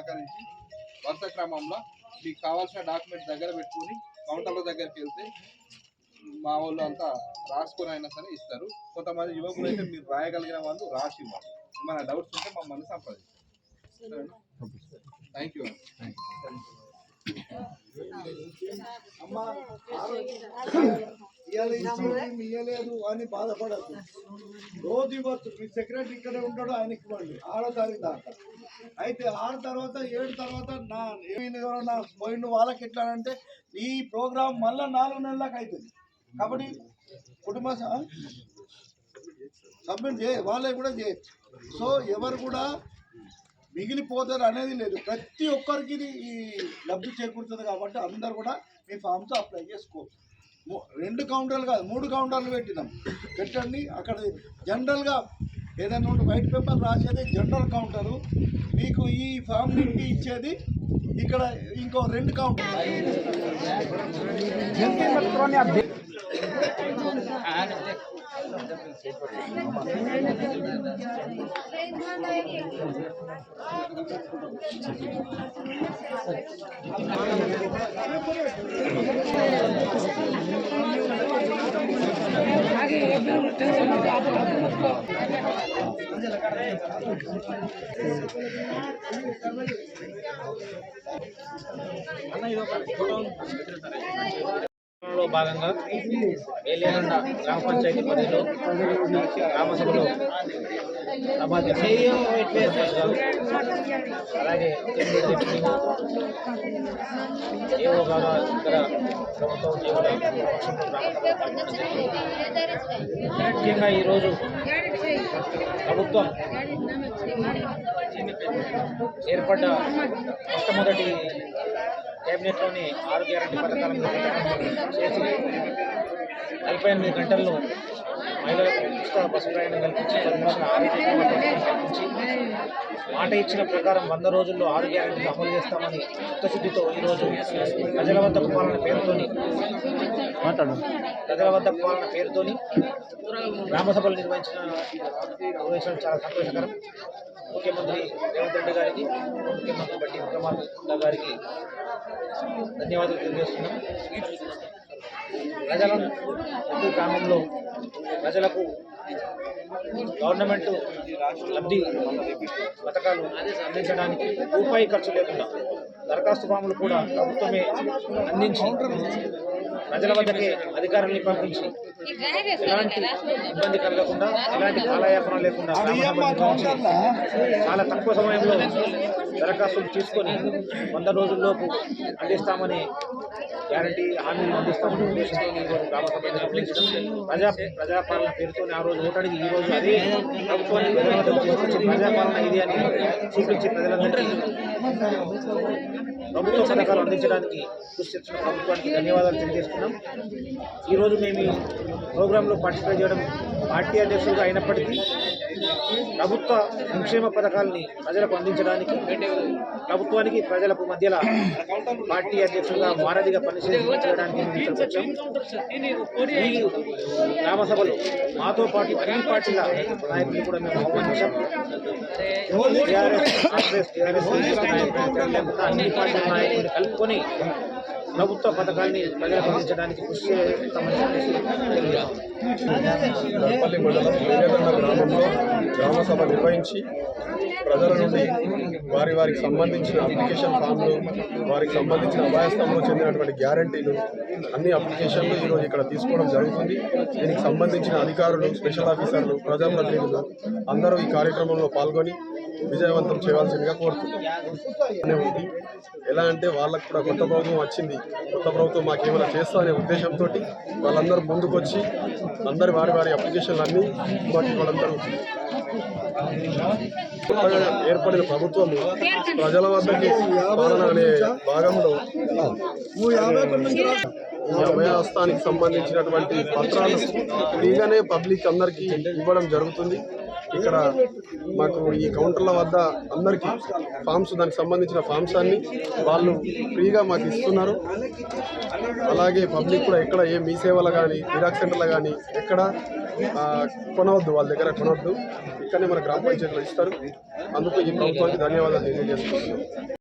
సహకరించి వరుస క్రమంలో మీకు కావాల్సిన డాక్యుమెంట్ దగ్గర పెట్టుకుని కౌంటర్ల దగ్గరికి వెళ్తే మా వాళ్ళు అంతా రాసుకొని అయినా సరే ఇస్తారు. కొంతమంది యువకులు అయితే మీరు రాయగలిగిన వాళ్ళు రాసి ఇవ్వాలి. మన డౌట్స్ ఉంటే మమ్మల్ని సంప్రదిస్తారు థ్యాంక్ యూ అమ్మా ఇవాళ ఇయ్యలేదు అని బాధపడద్దు. రోజు ఇవ్వచ్చు మీ సెక్రటరీ ఇక్కడే ఉంటాడు ఆయనకి ఇవ్వండి. ఆరో తారీఖు దాకా. అయితే ఆరు తర్వాత ఏడు తర్వాత నా ఏమైంది నా పోయిన వాళ్ళకి ఎట్లా అంటే ఈ ప్రోగ్రాం మళ్ళీ నాలుగు నెలలకు అవుతుంది కాబట్టి కుటుంబ స- సభ్యులు చే వాళ్ళే కూడా చేయొచ్చు సో ఎవరు కూడా మిగిలిపోతారు అనేది లేదు. ప్రతి ఒక్కరికి ఇది ఈ లబ్ధి చేకూరుతుంది కాబట్టి అందరు కూడా మీ ఫామ్స్ అప్లై చేసుకోవచ్చు. రెండు కౌంటర్లు కాదు మూడు కౌంటర్లు పెట్టినాం. పెట్టండి అక్కడ జనరల్గా ఏదైనా ఉంటే వైట్ పేపర్ రాసేది జనరల్ కౌంటరు. మీకు ఈ ఫామ్ నింపి ఇచ్చేది ఇక్కడ ఇంకో రెండు కౌంటర్ లో భాగంగా ఏలేనండ గ్రామ పంచాయతీ పరిధిలో గ్రామ సభలో అలాగే ఏవో గారు ముఖ్యంగా ఈరోజు ప్రభుత్వం ఏర్పడ్డ మొట్టమొదటి కేబినెట్లోని ఆరు గ్యారంటీ పథకాలను చేసి నలభై ఎనిమిది గంటల్లో మహిళలకు ఉచిత బస్సు ప్రయాణం కల్పించి తద్వారా ఆరోగ్య కల్పించి మాట ఇచ్చిన ప్రకారం వంద రోజుల్లో ఆరు గ్యారెంటీలు అమలు చేస్తామని చిత్తశుద్ధితో ఈరోజు ప్రజల వద్దకు పాలన పేరుతోని మాట్లాడు ప్రజల వద్దకు పాలన పేరుతోని గ్రామ సభలు నిర్వహించిన నిర్వహించడం చాలా సంతోషకరం. ముఖ్యమంత్రి రేవంత్ రెడ్డి గారికి ముఖ్యమంత్రి బట్టి విక్రమార్క గారికి ధన్యవాదాలు తెలియజేస్తున్నాం. ప్రజలను ప్రతి గ్రామంలో ప్రజలకు గవర్నమెంట్ లబ్ధి పథకాలు అందించడానికి రూపాయి ఖర్చు లేకుండా దరఖాస్తు ఫాములు కూడా ప్రభుత్వమే అందించి ప్రజల వద్దకే అధికారుల్ని పంపించి ఎలాంటి ఇబ్బంది కలగకుండా ఎలాంటి కాలయాపన లేకుండా చాలా తక్కువ సమయంలో దరఖాస్తులు తీసుకొని వంద రోజుల్లోపు అందిస్తామని గ్యారంటీ హామీలు అందిస్తామని ఉద్దేశంతో గ్రామ సభ ప్రజా ప్రజాపాలన పేరుతో ఆ రోజు ఓటడికి ఈ రోజు అదే ప్రభుత్వాన్ని ప్రజాపాలన ఇది అని చూపించి ప్రజలందరికీ ప్రభుత్వ పథకాలు అందించడానికి కృషి చేస్తున్న ప్రభుత్వానికి ధన్యవాదాలు తెలియజేస్తున్నాం. ఈరోజు మేము ఈ ప్రోగ్రాంలో పార్టిసిపేట్ చేయడం పార్టీ అధ్యక్షులుగా అయినప్పటికీ ప్రభుత్వ సంక్షేమ పథకాలని ప్రజలకు అందించడానికి ప్రభుత్వానికి ప్రజలకు మధ్యలో పార్టీ అధ్యక్షులుగా మారధిగా పనిచేయడానికి ఈ గ్రామ సభలో మాతో పాటు అన్ని పార్టీల నాయకులు కూడా మేము ఆహ్వానించాం. టీఆర్ఎస్ కాంగ్రెస్ టీఆర్ఎస్ అన్ని పార్టీల నాయకులు కలుపుకొని ప్రభుత్వ పథకాన్ని ప్రజలకు అందించడానికి కృషి చేస్తామని చెప్పేసి గ్రామంలో గ్రామ సభ నిర్వహించి ప్రజల నుండి వారి వారికి సంబంధించిన అప్లికేషన్ ఫామ్లు వారికి సంబంధించిన అభయస్థంలో చెందినటువంటి గ్యారంటీలు అన్ని అప్లికేషన్లు ఈరోజు ఇక్కడ తీసుకోవడం జరుగుతుంది. దీనికి సంబంధించిన అధికారులు స్పెషల్ ఆఫీసర్లు ప్రజాప్రతినిధులు అందరూ ఈ కార్యక్రమంలో పాల్గొని విజయవంతం చేయాల్సిందిగా కోరుతున్నాను ఉంది ఎలా అంటే వాళ్ళకు కూడా కొత్త ప్రభుత్వం వచ్చింది. కొత్త ప్రభుత్వం మాకు ఏమైనా చేస్తా అనే ఉద్దేశంతో వాళ్ళందరూ ముందుకొచ్చి అందరి వారి వారి అప్లికేషన్లు అన్నీ మాకు ఇవ్వడం జరుగుతుంది ఏర్పడిన ప్రభుత్వం ప్రజల వద్దకి పాలన అనే భాగంలో ఈ సంబంధించినటువంటి పత్రాలు ఫ్రీగానే పబ్లిక్ అందరికీ ఇవ్వడం జరుగుతుంది. ఇక్కడ మాకు ఈ కౌంటర్ల వద్ద అందరికీ ఫామ్స్ దానికి సంబంధించిన ఫామ్స్ అన్ని వాళ్ళు ఫ్రీగా మాకు ఇస్తున్నారు. అలాగే పబ్లిక్ కూడా ఎక్కడ ఏ మీ సేవలు కానీ జిరాక్స్ సెంటర్లు కానీ ఎక్కడ కొనవద్దు వాళ్ళ దగ్గర కొనవద్దు. ఇక్కడనే మన గ్రామ పంచాయతీలో ఇస్తారు. అందుకు ఈ ప్రభుత్వానికి ధన్యవాదాలు తెలియజేస్తున్నాను